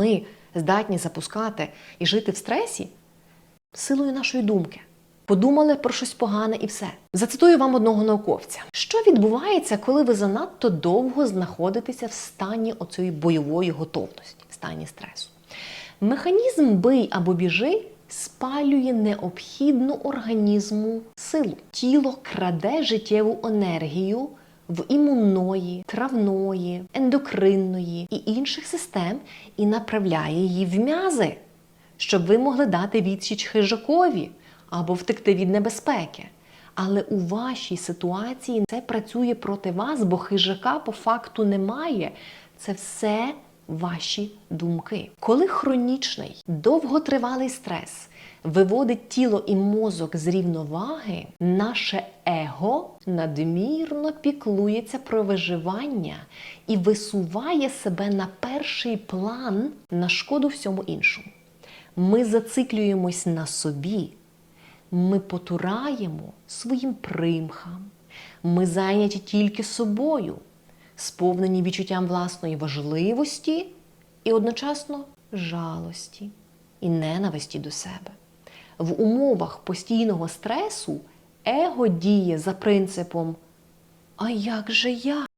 Ми здатні запускати і жити в стресі силою нашої думки. Подумали про щось погане і все. Зацитую вам одного науковця. Що відбувається, коли ви занадто довго знаходитеся в стані оцієї бойової готовності, в стані стресу? Механізм бий або біжи спалює необхідну організму силу. Тіло краде життєву енергію в імунної, травної, ендокринної і інших систем і направляє її в м'язи, щоб ви могли дати відсіч хижакові або втекти від небезпеки. Але у вашій ситуації це працює проти вас, бо хижака по факту немає. Це все ваші думки. Коли хронічний, довготривалий стрес виводить тіло і мозок з рівноваги, наше его надмірно піклується про виживання і висуває себе на перший план на шкоду всьому іншому. Ми зациклюємось на собі, ми потураємо своїм примхам, ми зайняті тільки собою, сповнені відчуттям власної важливості і одночасно жалості і ненависті до себе. В умовах постійного стресу его діє за принципом А як же я?